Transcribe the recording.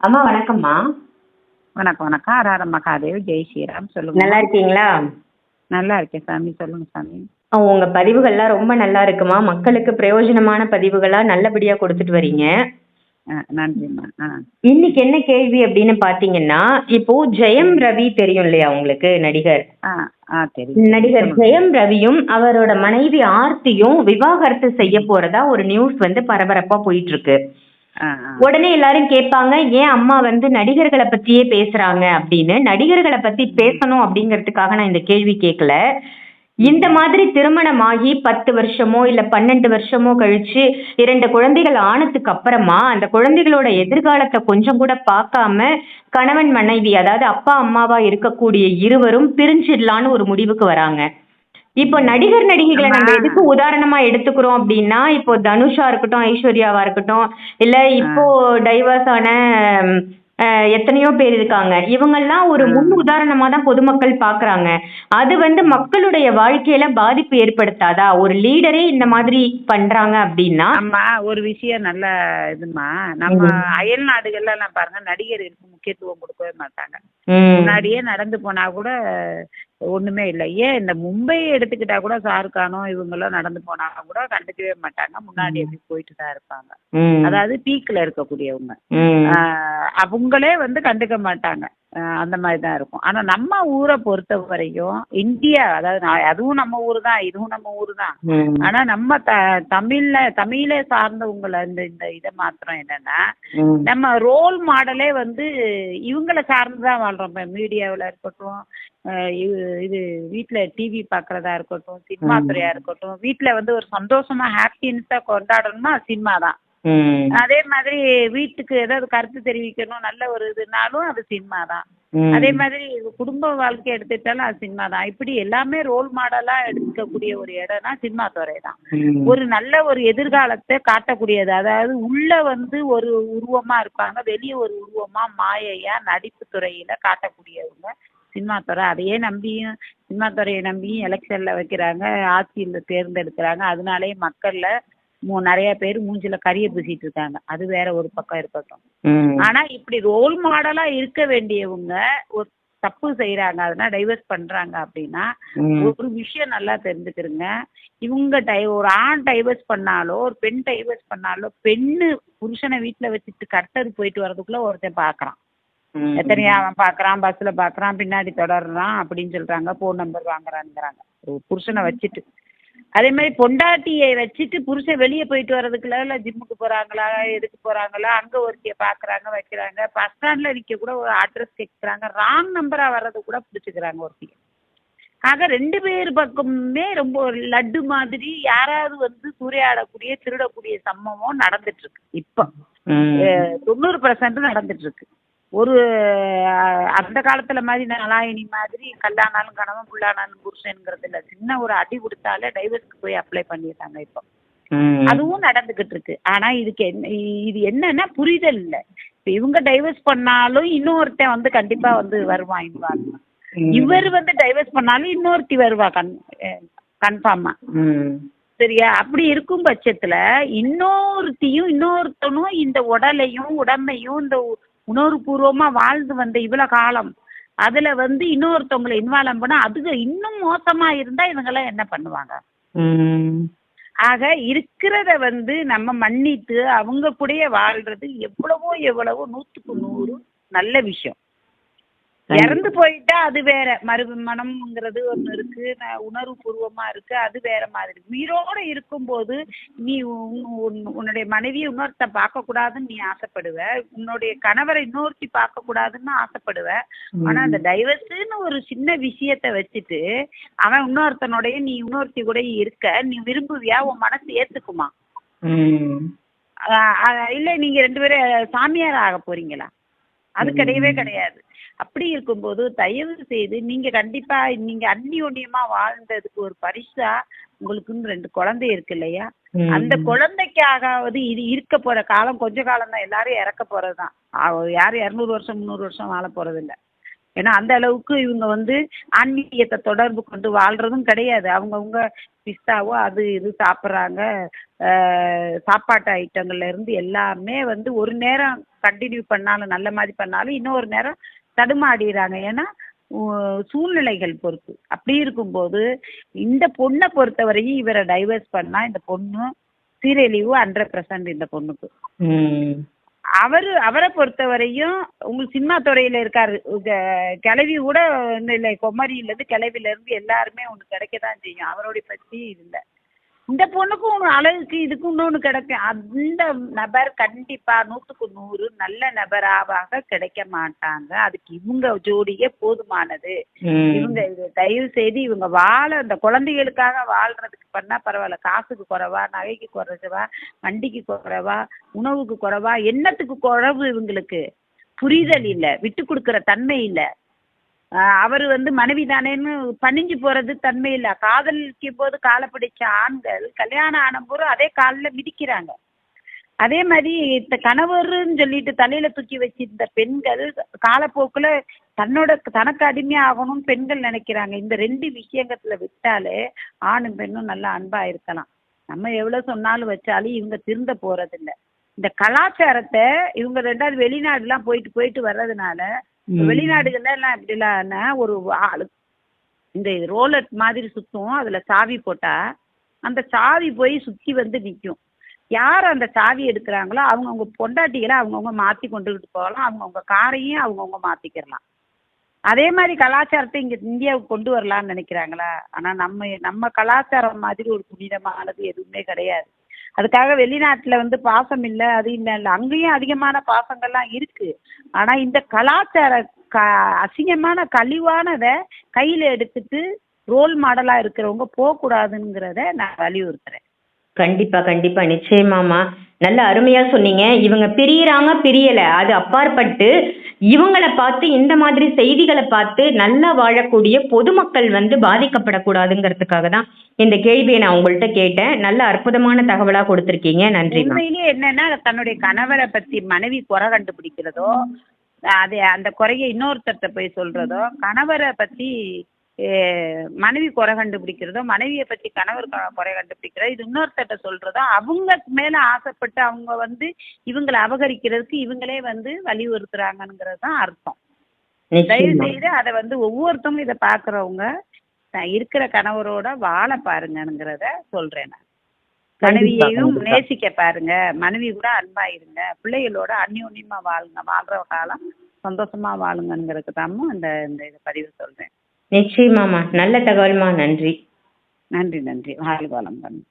அம்மா வணக்கம்மா. வணக்கம் வணக்கம். ஹரஹர மகாதேவ் ஜெய் ஸ்ரீராம். சொல்லுங்க. நல்லா இருக்கீங்களா? நல்லா இருக்கேன் சாமி. சொல்லுங்க சாமி. உங்க பதிவுகள்லாம் ரொம்ப நல்லா இருக்குமா? மக்களுக்கு பிரயோஜனமான பதிவுகளா நல்லபடியா கொடுத்துட்டு வரீங்க. நன்றிம்மா. இன்னைக்கு என்ன கேள்வி அப்படின்னு பாத்தீங்கன்னா இப்போ ஜெயம் ரவி தெரியும் இல்லையா உங்களுக்கு நடிகர்? நடிகர் ஜெயம் ரவியும் அவரோட மனைவி ஆர்த்தியும் விவாகரத்து செய்ய போறதா ஒரு நியூஸ் வந்து பரபரப்பா போயிட்டு இருக்கு. உடனே எல்லாரும் கேட்பாங்க ஏன் அம்மா வந்து நடிகர்களை பத்தியே பேசுறாங்க? அப்படின்னு. நடிகர்களை பத்தி பேசணும் அப்படிங்கிறதுக்காக நான் இந்த கேள்வி கேட்கல. இந்த மாதிரி திருமணமாகி பத்து வருஷமோ இல்ல பன்னெண்டு வருஷமோ கழிச்சு இரண்டு குழந்தைகள் ஆனதுக்கு அப்புறமா அந்த குழந்தைகளோட எதிர்காலத்தை கொஞ்சம் கூட பார்க்காம கணவன் மனைவி அதாவது அப்பா அம்மாவா இருக்கக்கூடிய இருவரும் பிரிஞ்சிடலான்னு ஒரு முடிவுக்கு வராங்க. இப்போ நடிகர் நடிகைகளை நம்ம எதுக்கு உதாரணமா எடுத்துக்கிறோம் அப்படின்னா இப்போ தனுஷா இருக்கட்டும் ஐஸ்வர்யாவா இருக்கட்டும் இல்ல இப்போ டைவர்ஸ் ஆன எத்தனையோ பேர் இருக்காங்க. இவங்கெல்லாம் ஒரு முன் உதாரணமா தான் பொதுமக்கள் பாக்குறாங்க. அது வந்து மக்களுடைய வாழ்க்கையில பாதிப்பு ஏற்படுத்தாதா? ஒரு லீடரே இந்த மாதிரி பண்றாங்க அப்படின்னா? அம்மா ஒரு விஷயம் நல்ல இதுமா நம்ம அயல் நாடுகள்ல எல்லாம் பாருங்க நடிகர்களுக்கு முக்கியத்துவம் கொடுக்கவே மாட்டாங்க. முன்னாடியே நடந்து போனா கூட ஒண்ணுமே இல்லை. ஏன் இந்த மும்பையை எடுத்துக்கிட்டா கூட ஷாருக்கானோ இவங்கெல்லாம் நடந்து போனா கூட கண்டுக்கவே மாட்டாங்க. முன்னாடி எப்படி போயிட்டு தான் இருப்பாங்க. அதாவது பீக்ல இருக்கக்கூடியவங்க. அவங்களே வந்து கண்டுக்க மாட்டாங்க. அந்த மாதிரி தான் இருக்கும். ஆனா நம்ம ஊரை பொறுத்த வரைக்கும் இந்தியா அதாவது அதுவும் நம்ம ஊர் தான் இதுவும் நம்ம ஊர் தான் ஆனா நம்ம த தமிழ்ல தமிழை சார்ந்தவங்கள இந்த இந்த இதை மாத்திரம் என்னன்னா நம்ம ரோல் மாடலே வந்து இவங்களை சார்ந்து தான் வாழ்றோம் மீடியாவில் இருக்கட்டும் இது- வீட்டில் டிவி பார்க்குறதா இருக்கட்டும் சினிமா துறையா இருக்கட்டும் வீட்டில் வந்து ஒரு சந்தோஷமா ஹாப்பினஸாக கொண்டாடணும்னா சினிமா தான் அதே மாதிரி வீட்டுக்கு ஏதாவது கருத்து தெரிவிக்கணும் நல்ல ஒரு இதுனாலும் அது சினிமா தான். அதே மாதிரி குடும்ப வாழ்க்கை எடுத்துட்டாலும் அது சினிமா தான். இப்படி எல்லாமே ரோல் மாடலா எடுக்கக்கூடிய ஒரு இடம்னா சினிமா துறை தான். ஒரு நல்ல ஒரு எதிர்காலத்தை காட்டக்கூடியது. அதாவது உள்ள வந்து ஒரு உருவமா இருப்பாங்க வெளியே ஒரு உருவமா மாயையா நடிப்பு துறையில காட்டக்கூடியவங்க சினிமா துறை. அதையே நம்பியும் சினிமா துறையை நம்பியும் எலெக்ஷன்ல வைக்கிறாங்க ஆட்சியில் தேர்ந்தெடுக்கிறாங்க. அதனாலேயே மக்கள்ல நிறைய பேர் மூஞ்சில கரிய பூசிட்டு இருக்காங்க. அது வேற ஒரு பக்கம் இருக்கட்டும். ஆனா இப்படி ரோல் மாடலா இருக்க வேண்டியவங்க ஒரு தப்பு செய்யறாங்க அதனால டைவர்ஸ் பண்றாங்க அப்படின்னா. ஒரு விஷயம் நல்லா தெரிஞ்சுக்கிறங்க இவங்க டை ஒரு ஆண் டைவர்ஸ் பண்ணாலோ ஒரு பெண் டைவர்ஸ் பண்ணாலோ பெண்ணு புருஷனை வீட்டுல வச்சுட்டு கட்டது போயிட்டு வர்றதுக்குள்ள ஒருத்தன் பாக்குறான். எத்தனையா அவன் பாக்குறான் பஸ்ல பாக்குறான் பின்னாடி தொடர்றான் அப்படின்னு சொல்றாங்க போன் நம்பர் வாங்குறாங்கிறாங்க ஒரு புருஷனை வச்சுட்டு. அதே மாதிரி பொண்டாட்டியை வச்சுட்டு புருஷன் வெளியே போயிட்டு வர்றதுக்குள்ள இல்ல ஜிம்முக்கு போறாங்களா எதுக்கு போறாங்களா அங்க ஒருத்திய பாக்குறாங்க வைக்கிறாங்க பஸ் ஸ்டாண்ட்ல நிக்க கூட ஒரு அட்ரஸ் கேட்கறாங்க ராங் நம்பரா வர்றது கூட பிடிச்சுக்கிறாங்க ஒருத்திய. ஆக ரெண்டு பேர் பக்கமுமே ரொம்ப ஒரு லட்டு மாதிரி யாராவது வந்து சூறையாடக்கூடிய திருடக்கூடிய சம்பவம் நடந்துட்டு இருக்கு. இப்போ தொண்ணூறு பர்சன்ட் நடந்துட்டு இருக்கு. ஒரு அந்த காலத்துல மாதிரி நலாயினி மாதிரி கல்லானாலும் கணவன் புல்லானாலும் புருஷன்ங்கிறது இல்ல சின்ன ஒரு அடி கொடுத்தாலே டைவர்ஸ்க்கு போய் அப்ளை பண்ணிடுறாங்க இப்போ. அதுவும் நடந்துகிட்டு இருக்கு ஆனா இதுக்கு என்ன இது என்னன்னா புரிதல் இல்ல இப்ப இவங்க டைவர்ஸ் பண்ணாலும் இன்னொருத்தன் வந்து கண்டிப்பா வந்து வருவான் இன்வால்வ். இவர் வந்து டைவர்ஸ் பண்ணாலும் இன்னொருத்தி வருவா கன் கன்ஃபார்மா. சரியா அப்படி இருக்கும் பட்சத்துல இன்னொருத்தியும் இன்னொருத்தனும் இந்த உடலையும் உடம்பையும் இந்த உ- உணர்வுபூர்வமா வாழ்ந்து வந்த இவ்வளவு காலம் அதுல வந்து இன்னொருத்தவங்களை இன்வால்வ் பண்ணா அதுக்கு இன்னும் மோசமா இருந்தா இவங்கெல்லாம் என்ன பண்ணுவாங்க. ஆக இருக்கிறத வந்து நம்ம மன்னித்து அவங்க கூடயே வாழ்றது எவ்வளவோ எவ்வளவோ நூத்துக்கு நூறு நல்ல விஷயம் இறந்து போயிட்டா அது வேற. மறுமணம்ங்கிறது ஒண்ணு இருக்கு. உணர்வு பூர்வமா இருக்கு. அது வேற மாதிரி உயிரோட இருக்கும்போது நீ உன்- உன்- உன்னுடைய மனைவியை இன்னொருத்த பார்க்க கூடாதுன்னு நீ ஆசைப்படுவ. உன்னுடைய கணவரை இன்னொருத்தி பார்க்க கூடாதுன்னு ஆசைப்படுவ. ஆனா அந்த டைவர்ஸ்னு ஒரு சின்ன விஷயத்த வச்சுட்டு அவன் இன்னொருத்தனுடைய நீ இன்னொருத்தி கூட இருக்க நீ விரும்புவியா? உன் மனசு ஏத்துக்குமா? இல்ல நீங்க ரெண்டு பேரும் சாமியார் ஆக போறீங்களா? அது கிடையவே கிடையாது. அப்படி இருக்கும்போது தயவு செய்து நீங்க கண்டிப்பா நீங்க அந்நியோன்யமா வாழ்ந்ததுக்கு ஒரு பரிசா உங்களுக்குன்னு ரெண்டு குழந்தை இருக்கு இல்லையா. அந்த குழந்தைக்காகவது இது இருக்க போற காலம் கொஞ்ச காலம் தான். எல்லாரும் இறக்க போறதுதான். யாரும் இருநூறு வருஷம் முந்நூறு வருஷம் வாழ போறது இல்ல ஏன்னா அந்த அளவுக்கு இவங்க வந்து ஆன்மீகத்தை தொடர்பு கொண்டு வாழ்றதும் கிடையாது. அவங்கவுங்க பிஸ்தாவோ அது இது சாப்பிட்றாங்க. சாப்பாட்டு ஐட்டங்கள்ல இருந்து எல்லாமே வந்து ஒரு நேரம் கண்டினியூ பண்ணாலும் நல்ல மாதிரி பண்ணாலும் இன்னொரு நேரம் தடுமாடிடுறாங்க ஏன்னா சூழ்நிலைகள் பொறுத்து. அப்படி இருக்கும்போது இந்த பொண்ணை பொறுத்தவரையும் இவரை டைவர்ஸ் பண்ணா இந்த பொண்ணு சீரழிவு ஹண்ட்ரட் பர்சன்ட் இந்த பொண்ணுக்கு. அவரு அவரை பொறுத்தவரையும் உங்களுக்கு சினிமா துறையில இருக்காரு கிளவி கூட இல்லை குமரியில இருந்து கிளவில இருந்து எல்லாருமே ஒண்ணு கிடைக்க தான் செய்யும். அவருடைய இது இல்லை. இந்த பொண்ணுக்கும் ஒண்ணு அழகுக்கு இதுக்கும் இன்னொன்னு கிடைக்கும் அந்த நபர் கண்டிப்பா நூத்துக்கு நூறு நல்ல நபராக கிடைக்க மாட்டாங்க. அதுக்கு இவங்க ஜோடியே போதுமானது. இவங்க தயவு செய்து இவங்க வாழ இந்த குழந்தைகளுக்காக வாழ்றதுக்கு பண்ணா பரவாயில்ல. காசுக்கு குறைவா நகைக்கு குறைவா வண்டிக்கு குறைவா உணவுக்கு குறைவா என்னத்துக்கு குறைவு இவங்களுக்கு. புரிதல் இல்ல விட்டு கொடுக்கிற தன்மை இல்ல. அவர் வந்து மனைவி தானேன்னு பணிஞ்சு போறது தன்மை இல்ல. காதலிக்கும் போது காலை பிடிச்ச ஆண்கள் கல்யாணம் ஆன போது அதே காலில் மிதிக்கிறாங்க. அதே மாதிரி இந்த கணவர்னு சொல்லிட்டு தலையில தூக்கி வச்சிருந்த பெண்கள் காலப்போக்குல தன்னோட தனக்கு அடிமையா ஆகணும்னு பெண்கள் நினைக்கிறாங்க. இந்த ரெண்டு விஷயங்கத்துல விட்டாலே ஆணும் பெண்ணும் நல்லா அன்பா இருக்கலாம். நம்ம எவ்வளவு சொன்னாலும் வச்சாலும் இவங்க திருந்த போறதில்ல. இந்த கலாச்சாரத்தை இவங்க ரெண்டாவது வெளிநாடுலாம் போயிட்டு போயிட்டு வர்றதுனால வெளிநாடுகள்ல எல்லாம் எப்படிலாம்னா ஒரு ஆளு இந்த ரோலட் மாதிரி சுத்தும் அதுல சாவி போட்டா அந்த சாவி போய் சுத்தி வந்து நிக்கும். யார் அந்த சாவி எடுக்கிறாங்களோ அவங்கவுங்க பொண்டாட்டிகளை அவங்கவுங்க மாத்தி கொண்டுகிட்டு போகலாம். அவங்கவுங்க காரையும் அவங்கவுங்க மாத்திக்கிறலாம் அதே மாதிரி கலாச்சாரத்தை இங்க இந்தியாவுக்கு கொண்டு வரலாம்னு நினைக்கிறாங்களா? ஆனா நம்ம நம்ம கலாச்சாரம் மாதிரி ஒரு புனிதமானது எதுவுமே கிடையாது. அதுக்காக வெளிநாட்டுல வந்து பாசம் இல்ல அது இல்ல இல்ல. அங்கேயும் அதிகமான பாசங்கள்லாம் இருக்கு. ஆனா இந்த கலாச்சார க அசிங்கமான கழிவானதை கையில எடுத்துட்டு ரோல் மாடலா இருக்கிறவங்க போக கூடாதுங்கிறத நான் வலியுறுத்துறேன். கண்டிப்பா கண்டிப்பா. நிச்சயமாமா நல்ல அருமையா சொன்னீங்க. இவங்க பிரியறாங்க பிரியல. அது அப்பாற்பட்டு இவங்கள பார்த்து இந்த மாதிரி செய்திகளை பார்த்து நல்லா வாழக்கூடிய பொதுமக்கள் வந்து பாதிக்கப்படக்கூடாதுங்கிறதுக்காக தான் இந்த கேள்வியை நான் உங்கள்கிட்ட கேட்டேன். நல்ல அற்புதமான தகவலா கொடுத்துருக்கீங்க. நன்றி உண்மையிலேயே என்னன்னா தன்னுடைய கணவரை பத்தி மனைவி குறை கண்டுபிடிக்கிறதோ அது அந்த குறைய இன்னொருத்தர்கிட்ட போய் சொல்றதோ கணவரை பத்தி மனைவி குறை கண்டுபிடிக்கிறதோ மனைவியை பத்தி கணவர் குறை கண்டுபிடிக்கிறதோ இது இன்னொருத்தர்கிட்ட சொல்றதோ அவங்க மேல ஆசைப்பட்டு அவங்க வந்து இவங்களை அபகரிக்கிறதுக்கு இவங்களே வந்து வலியுறுத்துறாங்கங்கிறது தான் அர்த்தம். தயவு செய்து அதை வந்து ஒவ்வொருத்தவங்களும் இதை பாக்குறவங்க தான் இருக்கிற கணவரோட வாழ பாருங்கங்கிறத சொல்றேன் நான். மனைவியையும். நேசிக்க பாருங்க. மனைவி கூட அன்பா இருங்க பிள்ளைகளோட அந்யோன்யமா வாழுங்க. வாழ்ற காலம் சந்தோஷமா வாழுங்கிறதுக்கு தாமும் இந்த இந்த இதை பதிவு சொல்றேன். நிச்சயமாமா நல்ல தகவல்மா. நன்றி. நன்றி நன்றி. வாழ்க வளம்.